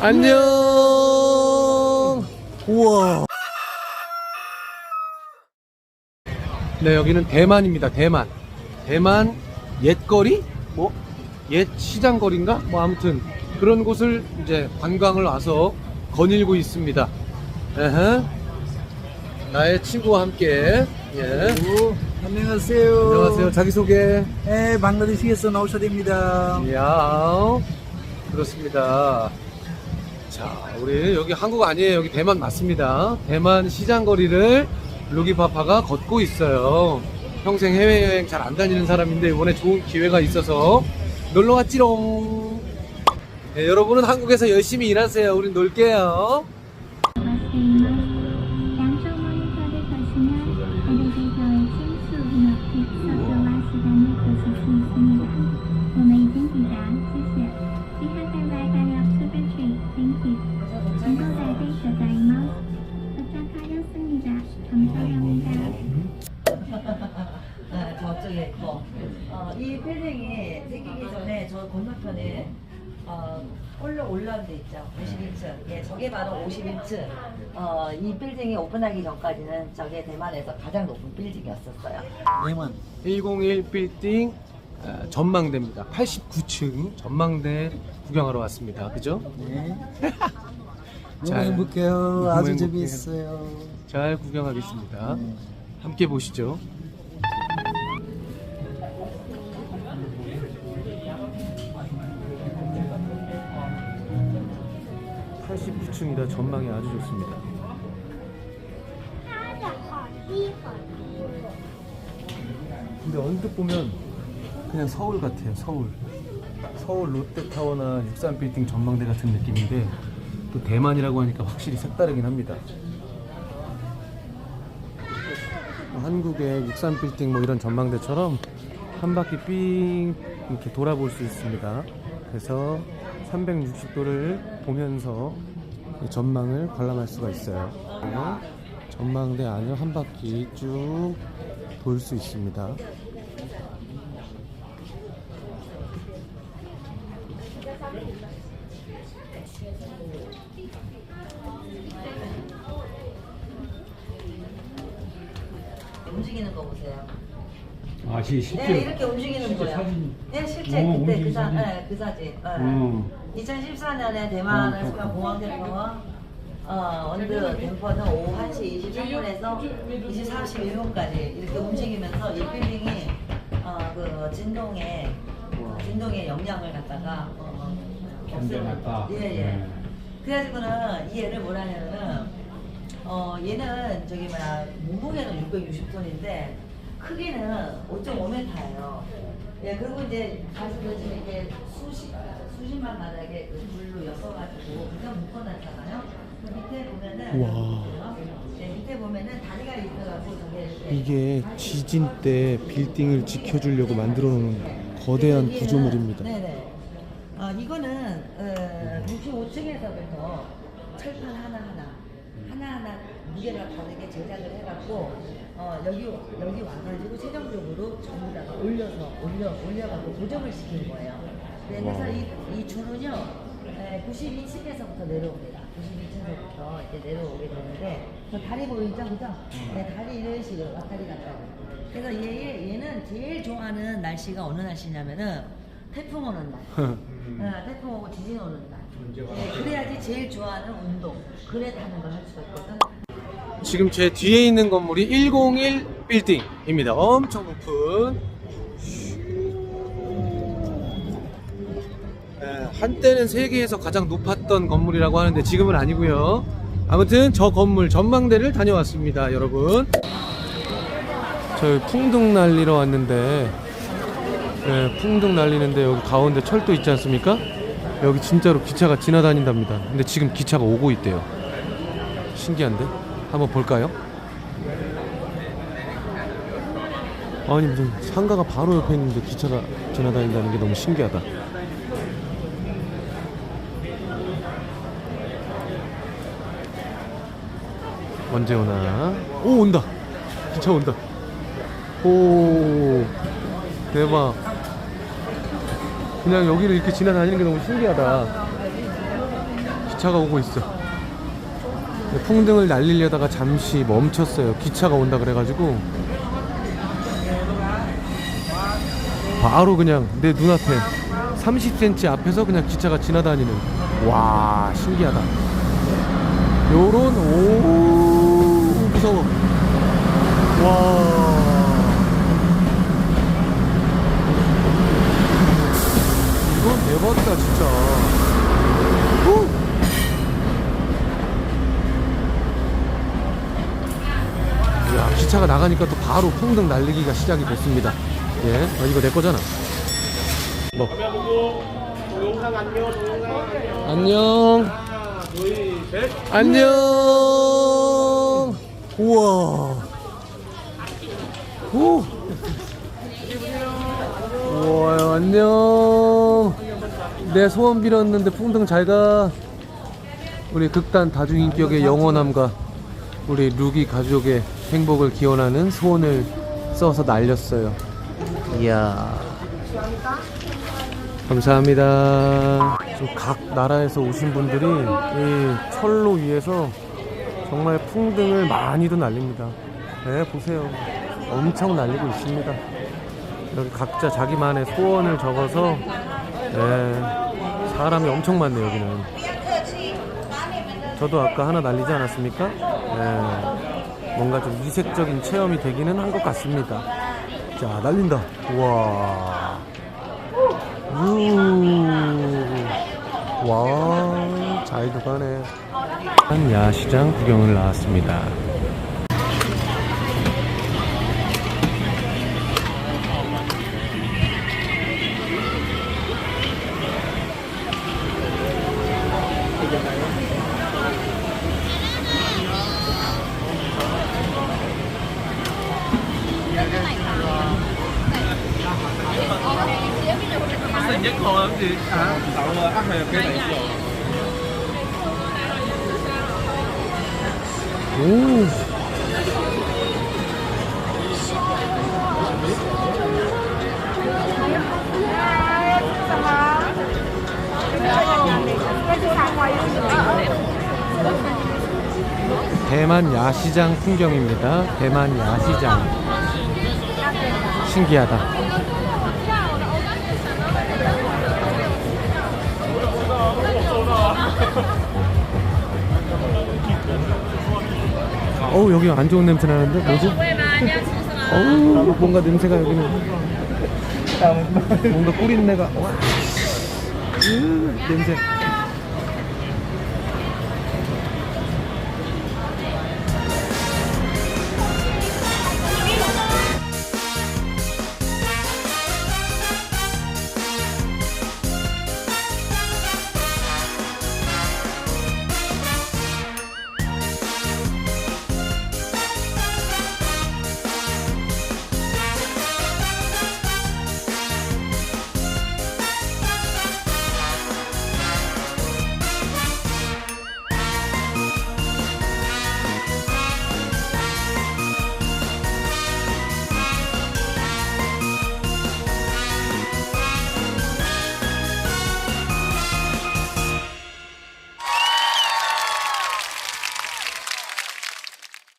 안녕. 우와. 네, 여기는 대만입니다. 대만. 대만 옛거리? 뭐, 옛 시장거리인가? 뭐, 아무튼 그런 곳을 이제 관광을 와서 거닐고 있습니다. 에헤. 나의 친구와 함께. 예. 오, 안녕하세요. 안녕하세요. 자기소개. 네, 방글라데시에서 나오셔됩니다. 이야. 그렇습니다. 자, 우리 여기 한국 아니에요. 여기 대만 맞습니다. 대만 시장 거리를 루기파파가 걷고 있어요. 평생 해외여행 잘 안 다니는 사람인데 이번에 좋은 기회가 있어서 놀러 왔지롱. 네, 여러분은 한국에서 열심히 일하세요. 우린 놀게요. 네, 저쪽에 있고 어, 이 빌딩이 생기기 전에 저 건너편에 어, 올라 올라온 데 있죠 51층 예, 저게 바로 51층 어, 이 빌딩이 오픈하기 전까지는 저게 대만에서 가장 높은 빌딩이었었어요 대만. 101 빌딩 아, 전망대입니다. 89층 전망대 구경하러 왔습니다. 그죠? 네. 너무 잘- 행복해요. 아주 행복해요. 재미있어요. 잘 구경하겠습니다. 네. 함께 보시죠. (89층이다) 전망이 아주 좋습니다 근데 언뜻 보면 그냥 서울 같아요 서울 서울 롯데타워나 63빌딩 전망대 같은 느낌인데 또 대만이라고 하니까 확실히 색다르긴 합니다 한국의 63빌딩 뭐 이런 전망대처럼 한 바퀴 삥 이렇게 돌아볼 수 있습니다. 그래서 360도를 보면서 이 전망을 관람할 수가 있어요. 전망대 안을 한 바퀴 쭉 돌 수 있습니다. 움직이는 거 보세요 아, 시- 실제 네, 이렇게 움직이는 실제 거예요 사진. 네, 실제 어, 그때 그, 움직이는 사, 사진. 네, 그 사진 네. 음. 2014년에 대만을 어, 수면 공항대공원 어, 언드 댐퍼는 오후 1시 23분에서 24시 1분까지 이렇게 움직이면서 이 빌딩이 어, 그 진동에 어, 진동의 영향을 갖다가 어, 견뎌냈다. 없애는- 예, 예. 네. 그래가지고는 이 애를 뭐라냐면은 어, 얘는 저기 뭐야 몸무게는 660톤인데 크기는 5.5m예요. 예, 그리고 이제 말씀드린 이게 수십 수십만 마닥에 그 줄로 엮어가지고 그냥 묶어놨잖아요. 그 밑에 보면은 와. 네, 밑에 보면은 다리가 있어가지고 저게 이렇게 이게 지진 때 빌딩을 지켜주려고 만들어 놓은 거대한 이게- 구조물입니다. 네네. 어, 이거는 어, 65층에서부터 철판 하나 하나 하나하나 무게가 다르게 제작을 해갖고 어, 여기 여기 와가지고 최종적으로 전부 다 올려서 올려 올려갖고 고정을 시킨 거예요. 네, 그래서 와. 이, 이 줄은요 92층에서부터 내려옵니다. 92층에서부터 이제 내려오게 되는데 저 다리 보이죠, 그죠? 네, 다리 이런 식으로 왔다리 갔다리. 그래서 얘 얘는 제일 좋아하는 날씨가 어느 날씨냐면은 태풍 오는 날. 어, 태풍 오고 지진 오는 날. 네, 그래야지 제일 좋아하는 운동. 그래 타는 걸 할 수가 있거든. 지금 제 뒤에 있는 건물이 101 빌딩입니다. 엄청 높은. 네, 한때는 세계에서 가장 높았던 건물이라고 하는데 지금은 아니고요. 아무튼 저 건물 전망대를 다녀왔습니다, 여러분. 저희 풍등 날리러 왔는데 네, 풍등 날리는데 여기 가운데 철도 있지 않습니까? 여기 진짜로 기차가 지나다닌답니다. 근데 지금 기차가 오고 있대요. 신기한데? 한번 볼까요? 아니 무슨 상가가 바로 옆에 있는데 기차가 지나다닌다는 게 너무 신기하다. 언제 오나? 오 온다. 기차 온다. 오 대박. 그냥 여기를 이렇게 지나다니는 게 너무 신기하다. 기차가 오고 있어. 풍등을 날리려다가 잠시 멈췄어요. 기차가 온다 그래가지고 바로 그냥 내 눈앞에 30cm 앞에서 그냥 기차가 지나다니는 와 신기하다. 요런 오 무서워. 와. 이건 대박이다 진짜. 후! 야 기차가 나가니까 또 바로 풍등 날리기가 시작이 됐습니다. 예, 아, 이거 내 거잖아. 뭐? 안녕. 안녕. 우와. 오. 우와, 안녕. 내 소원 빌었는데 풍등 잘 가. 우리 극단 다중인격의 영원함과 우리 루기 가족의 행복을 기원하는 소원을 써서 날렸어요. 이야. 감사합니다. 각 나라에서 오신 분들이 이 철로 위에서 정말 풍등을 많이도 날립니다. 네, 보세요. 엄청 날리고 있습니다. 여기 각자 자기만의 소원을 적어서 네, 사람이 엄청 많네요, 여기는. 저도 아까 하나 날리지 않았습니까? 네, 뭔가 좀 이색적인 체험이 되기는 한 것 같습니다. 자, 날린다. 우와. 우. 와, 잘도 가네. 한 야시장 구경을 나왔습니다. 오. 대만 야시장 풍경입니다. 대만 야시장. 신기하다. 어우 여기 안 좋은 냄새 나는데? 뭐지? 어우 뭔가 냄새가 여기는. 뭔가 으, 냄새